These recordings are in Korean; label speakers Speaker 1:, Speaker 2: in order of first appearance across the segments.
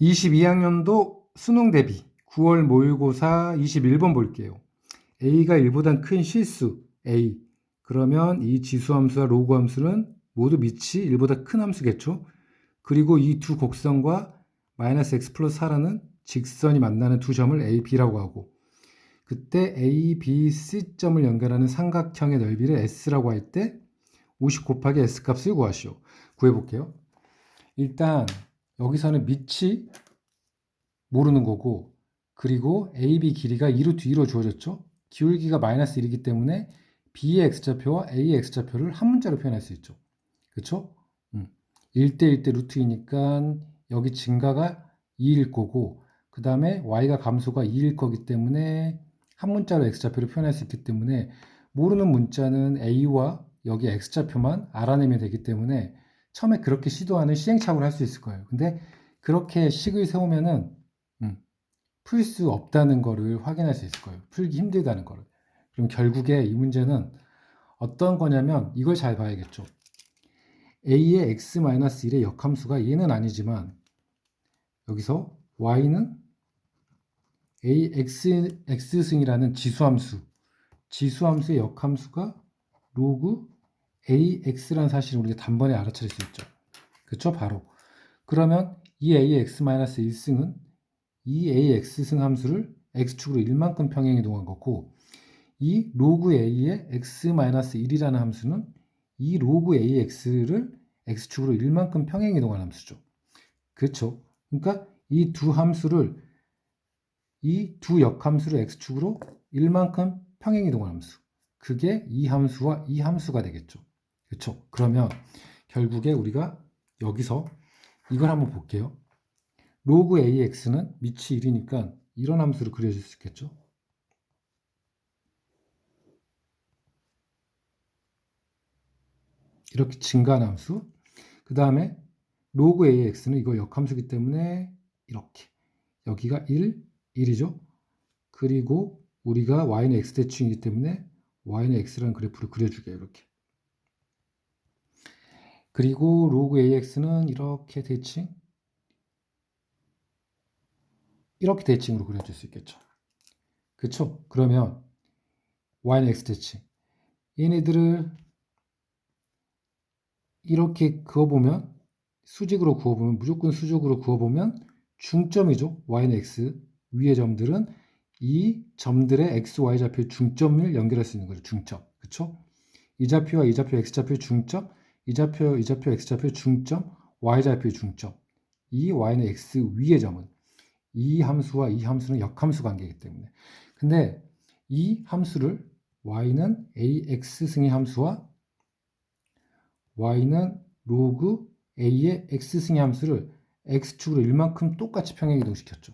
Speaker 1: 22학년도 수능 대비 9월 모의고사 21번 볼게요. a가 1보다 큰 실수 a 그러면 이 지수함수와 로그 함수는 모두 밑이 1보다 큰 함수겠죠. 그리고 이 두 곡선과 마이너스 x 플러스 4라는 직선이 만나는 두 점을 a, b라고 하고 그때 a, b, c점을 연결하는 삼각형의 넓이를 s라고 할 때 50 곱하기 s 값을 구하시오. 구해볼게요. 일단 여기서는 밑이 모르는 거고 그리고 AB 길이가 2루트 2로 주어졌죠. 기울기가 마이너스 1이기 때문에 B의 X좌표와 A의 X좌표를 한 문자로 표현할 수 있죠. 그쵸? 음. 1대 1대 루트이니까 여기 증가가 2일 거고 그 다음에 Y가 감소가 2일 거기 때문에 한 문자로 X좌표를 표현할 수 있기 때문에 모르는 문자는 A와 여기 X좌표만 알아내면 되기 때문에 처음에 그렇게 시도하는 시행착오를 할 수 있을 거예요. 근데 그렇게 식을 세우면은 음, 풀 수 없다는 거를 확인할 수 있을 거예요. 풀기 힘들다는 거를. 그럼 결국에 이 문제는 어떤 거냐면 이걸 잘 봐야겠죠. a의 x-1의 역함수가 얘는 아니지만 여기서 y는 a x x승이라는 지수함수 지수함수의 역함수가 로그 ax라는 사실을 우리가 단번에 알아차릴 수 있죠. 그쵸? 바로. 그러면 이 a의 x-1승은 이 ax승 함수를 x축으로 1만큼 평행 이동한 거고 이 로그 a의 x-1이라는 함수는 이 로그 ax를 x축으로 1만큼 평행 이동한 함수죠. 그렇죠? 그러니까 이 두 함수를 이 두 역함수를 x축으로 1만큼 평행 이동한 함수. 그게 이 함수와 이 함수가 되겠죠. 그렇죠? 그러면 결국에 우리가 여기서 이걸 한번 볼게요. 로그 ax는 밑이 1이니까 이런 함수를 그려줄 수 있겠죠. 이렇게 증가한 함수. 그 다음에 로그 ax는 이거 역함수기 때문에 이렇게 여기가 1, 1이죠. 그리고 우리가 y는 x 대칭이기 때문에 y는 x라는 그래프를 그려주게요. 이렇게. 그리고 로그 ax는 이렇게 대칭 이렇게 대칭으로 그려줄 수 있겠죠. 그쵸? 그러면 y는 x 대칭 얘네들을 이렇게 그어보면 수직으로 그어보면 무조건 수직으로 그어보면 중점이죠. y는 x 위의 점들은 이 점들의 x, y 좌표의 중점을 연결할 수 있는 거죠. 중점. 그쵸? 이 좌표와 이 좌표 x 좌표의 중점, 이 좌표, 이 좌표 x 좌표의 중점, y 좌표의 중점. 이 y는 x 위의 점은 이 함수와 이 함수는 역함수 관계이기 때문에. 근데 이 함수를 y는 ax 승의 함수와 y는 로그 a의 x 승의 함수를 x축으로 1만큼 똑같이 평행 이동시켰죠.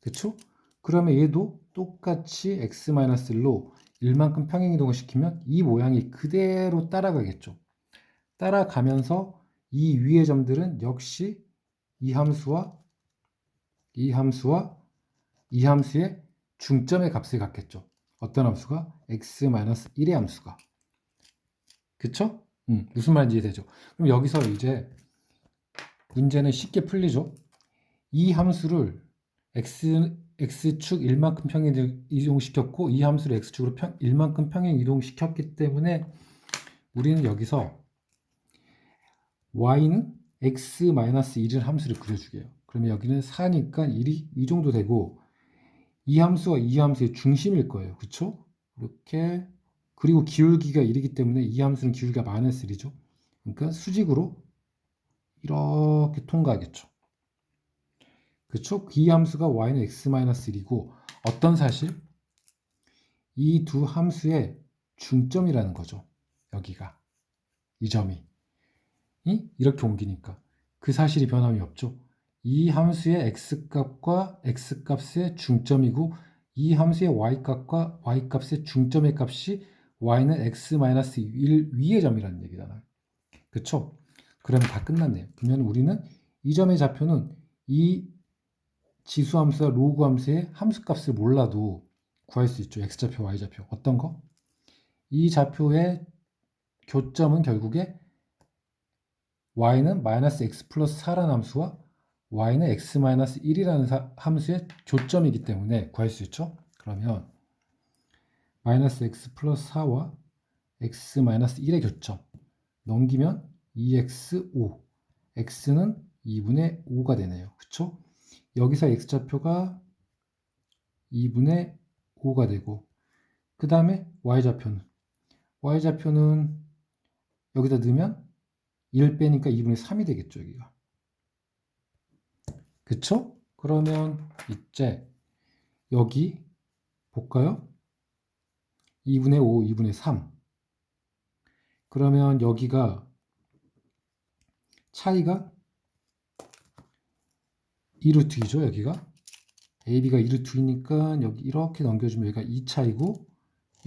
Speaker 1: 그쵸? 그러면 얘도 똑같이 x-1로 1만큼 평행 이동을 시키면 이 모양이 그대로 따라가겠죠. 따라가면서 이 위의 점들은 역시 이 함수와 이 함수와 이 함수의 중점의 값을 갖겠죠. 어떤 함수가? x-1의 함수가. 그쵸? 음, 무슨 말인지 이해되죠? 그럼 여기서 이제 문제는 쉽게 풀리죠? 이 함수를 x, x축 1만큼 평행 이동시켰고 이 함수를 x축으로 평, 1만큼 평행 이동시켰기 때문에 우리는 여기서 y는 x-1을 함수를 그려주게요. 그러면 여기는 4니까 1이 이 정도 되고 이 함수와 이 함수의 중심일 거예요. 그쵸? 이렇게 그리고 기울기가 1이기 때문에 이 함수는 기울기가 마이너스 1이죠. 그러니까 수직으로 이렇게 통과하겠죠. 그쵸? 이 함수가 y는 x-1이고 어떤 사실? 이 두 함수의 중점이라는 거죠. 여기가. 이 점이. 이렇게 옮기니까. 그 사실이 변함이 없죠. 이 함수의 x값과 x값의 중점이고 이 함수의 y값과 y값의 중점의 값이 y는 x-1 위의 점이라는 얘기잖아요. 그쵸? 그러면 다 끝났네요. 그러면 우리는 이 점의 좌표는 이 지수 함수와 로그 함수의 함수값을 몰라도 구할 수 있죠. x좌표, y좌표. 어떤 거? 이 좌표의 교점은 결국에 y는 마이너스 x 플러스 4라는 함수와 y는 x-1이라는 함수의 조점이기 때문에 구할 수 있죠. 그러면 마이너스 x 플러스 4와 x 마이너스 1의 교점 넘기면 2x5 x는 2분의 5가 되네요. 그쵸? 여기서 x좌표가 2분의 5가 되고 그 다음에 y좌표는 y좌표는 여기다 넣으면 1 빼니까 2분의 3이 되겠죠 여기가 그쵸? 그러면 이제 여기 볼까요? 2분의 5, 2분의 3 그러면 여기가 차이가 2루트이죠 여기가 AB가 2루트이니까 여기 이렇게 넘겨주면 여기가 2차이고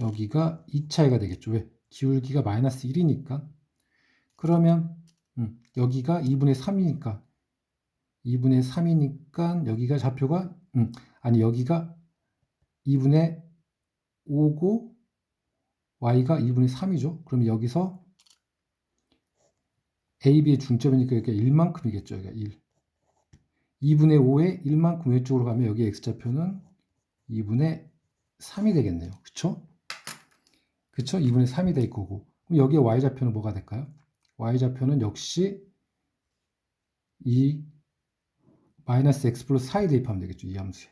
Speaker 1: 여기가 2차이가 되겠죠 왜? 기울기가 마이너스 1이니까 그러면 음, 여기가 2분의 3이니까 2분의 3이니까 여기가 좌표가 음, 아니 여기가 2분의 5고 y가 2분의 3이죠. 그럼 여기서 AB의 중점이니까 여기가 1만큼이겠죠. 여기가 1. 2분의 5에 1만큼 왼쪽으로 가면 여기 x좌표는 2분의 3이 되겠네요. 그쵸? 그쵸? 2분의 3이 될 거고. 그럼 여기에 y좌표는 뭐가 될까요? Y좌표는 역시 이 마이너스 x 플러스 4에 대입하면 되겠죠. 이 함수에.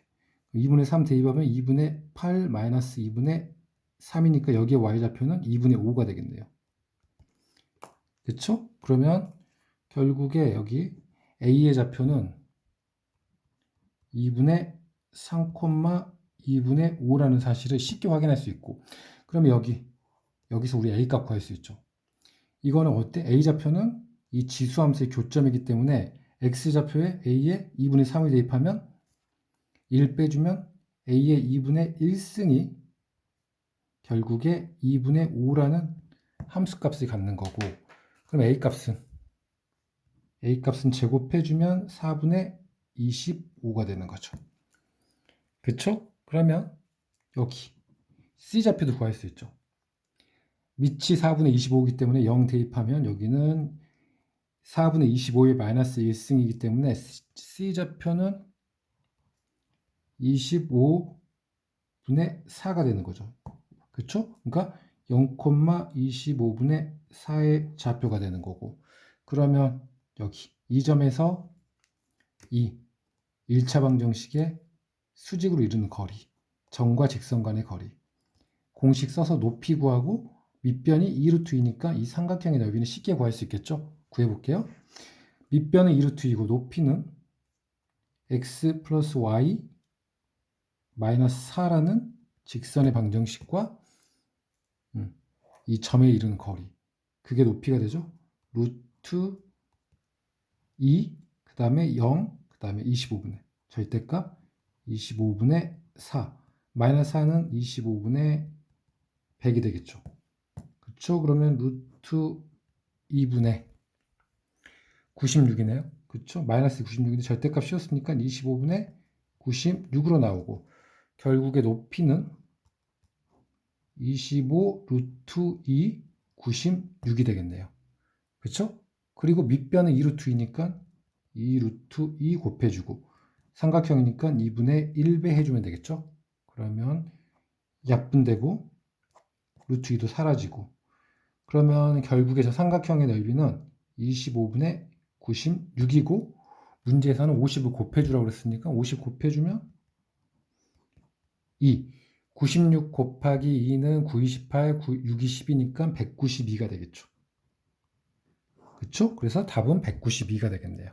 Speaker 1: 2분의 3 대입하면 2분의 8 마이너스 2분의 3이니까 여기에 y좌표는 2분의 5가 되겠네요. 그쵸? 그러면 결국에 여기 a의 좌표는 2분의 3, 2분의 5라는 사실을 쉽게 확인할 수 있고 그러면 여기 여기서 우리 a 값 구할 수 있죠. 이거는 어때? a 좌표는 이 지수함수의 교점이기 때문에 x좌표에 a의 2분의 3을 대입하면 1 빼주면 a의 2분의 1승이 결국에 2분의 5라는 함수값을 갖는 거고 그럼 a값은 a값은 제곱해주면 4분의 25가 되는 거죠. 그쵸? 그러면 여기 c좌표도 구할 수 있죠. 밑이 4분의 25이기 때문에 0 대입하면 여기는 4분의 25의 마이너스 1승이기 때문에 C좌표는 25분의 4가 되는 거죠. 그렇죠? 그러니까 0,25분의 4의 좌표가 되는 거고 그러면 여기 이 점에서 이 1차 방정식의 수직으로 이루는 거리 점과 직선 간의 거리 공식 써서 높이 구하고 밑변이 2루트이니까 이 삼각형의 넓이는 쉽게 구할 수 있겠죠? 구해볼게요. 밑변은 2루트이고 높이는 x 플러스 y 마이너스 4라는 직선의 방정식과 음, 이 점에 이르는 거리 그게 높이가 되죠. 루트 2, 그 다음에 0, 그 다음에 25분의 절대값 25분의 4 마이너스 4는 25분의 100이 되겠죠. 그쵸? 그러면 루트 2분의 96이네요. 그쵸? 마이너스 96인데 절대값 씌웠으니까 25분의 96으로 나오고 결국에 높이는 25 루트 2 96이 되겠네요. 그쵸? 그리고 밑변은 2 루트 2니까 2 루트 2 곱해주고 삼각형이니까 2분의 1배 해주면 되겠죠? 그러면 약분되고 루트 2도 사라지고 그러면 결국에 저 삼각형의 넓이는 25분의 96이고 문제에서는 50을 곱해주라고 그랬으니까 50 곱해주면 2 96 곱하기 2는 9, 28, 9, 6, 20이니까 192가 되겠죠. 그쵸? 그래서 답은 192가 되겠네요.